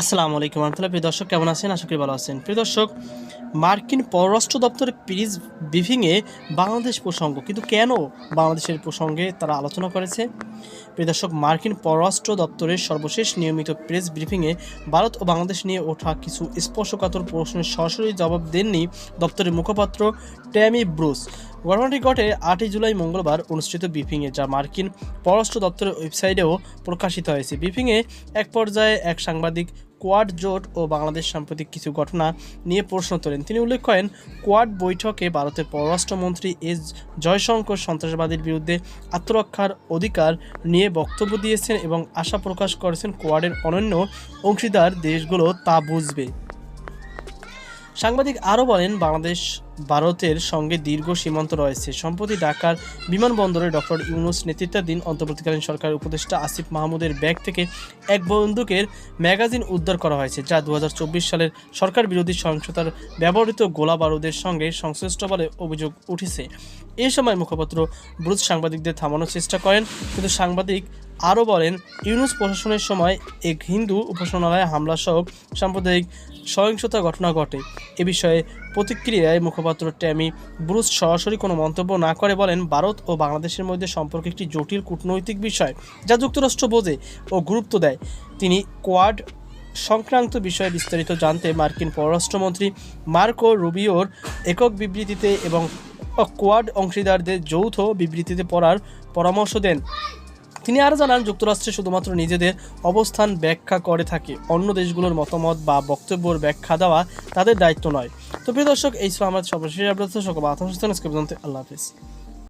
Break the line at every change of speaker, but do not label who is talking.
আসসালামু আলাইকুম রহমতুল্লাহ। প্রিয় দর্শক, কেমন আছেন? আশা করি ভালো আছেন। প্রিয় দর্শক, মার্কিন পররাষ্ট্র দপ্তরের প্রিজ ব্রিফিংয়ে বাংলাদেশ প্রসঙ্গ, কিন্তু কেন বাংলাদেশের প্রসঙ্গে তারা আলোচনা করেছে? প্রিয় দর্শক, মার্কিন পররাষ্ট্র দপ্তরের সর্বশেষ নিয়মিত প্রেস ব্রিফিংয়ে ভারত ও বাংলাদেশ নিয়ে ওঠা কিছু স্পর্শকাতর প্রশ্নের সরাসরি জবাব দেননি দপ্তরের মুখপাত্র ট্যামি ব্রুস। ঘটনাটি ঘটে আটই জুলাই মঙ্গলবার অনুষ্ঠিত ব্রিফিংয়ে, যা মার্কিন পররাষ্ট্র দপ্তরের ওয়েবসাইটেও প্রকাশিত হয়েছে। ব্রিফিংয়ে এক পর্যায়ে এক সাংবাদিক কোয়াড জোট ও বাংলাদেশ সাম্প্রতিক কিছু ঘটনা নিয়ে প্রশ্ন তোলেন। তিনি উল্লেখ করেন, কোয়াড বৈঠকে ভারতের পররাষ্ট্রমন্ত্রী এস জয়শঙ্কর সন্ত্রাসবাদীর বিরুদ্ধে আত্মরক্ষার অধিকার নিয়ে বক্তব্য দিয়েছেন এবং আশা প্রকাশ করেছেন, কোয়াডের অনন্য অংশীদার দেশগুলো তা বুঝবে। সাংবাদিক আরও বলেন, বাংলাদেশ, ভারতের সঙ্গে দীর্ঘ সীমান্ত রয়েছে। সম্প্রতি ঢাকার বিমানবন্দরে ডক্টর ইউনুস নেতৃত্বাধীন অন্তর্বর্তীকালীন সরকারের উপদেষ্টা আসিফ মাহমুদের ব্যাগ থেকে এক বন্দুকের ম্যাগাজিন উদ্ধার করা হয়েছে, যা দু হাজার চব্বিশ সালের সরকার বিরোধী সহিংসতার ব্যবহৃত গোলা বারুদের সঙ্গে সংশ্লিষ্ট বলে অভিযোগ উঠেছে। এ সময় মুখপাত্র ব্রুজ সাংবাদিকদের থামানোর চেষ্টা করেন। কিন্তু সাংবাদিক আরও বলেন, ইউনুস প্রশাসনের সময় এক হিন্দু উপাসনালয়ে হামলা সহ সাম্প্রদায়িক সহিংসতা ঘটনা ঘটে। এ বিষয়ে প্রতিক্রিয়ায় মুখপাত্র ট্যামি ব্রুস সরাসরি কোনো মন্তব্য না করে বলেন, ভারত ও বাংলাদেশের মধ্যে সম্পর্ক একটি জটিল কূটনৈতিক বিষয় যা যুক্তরাষ্ট্র বোঝে ও গুরুত্ব দেয়। তিনি কোয়াড সংক্রান্ত বিষয়ে বিস্তারিত জানতে মার্কিন পররাষ্ট্রমন্ত্রী মার্কো রুবিওর একক বিবৃতিতে এবং কোয়াড অংশীদারদের যৌথ বিবৃতিতে পড়ার পরামর্শ দেন। তিনি আরও জানান, যুক্তরাষ্ট্রে শুধুমাত্র নিজেদের অবস্থান ব্যাখ্যা করে থাকে, অন্য দেশগুলোর মতামত বা বক্তব্যর ব্যাখ্যা দেওয়া তাদের দায়িত্ব নয়। তো প্রিয় দর্শক, এই ছিল আমার সর্বশেষ আপনার সকল আত্মসচেতন আল্লাহ হাফিজ।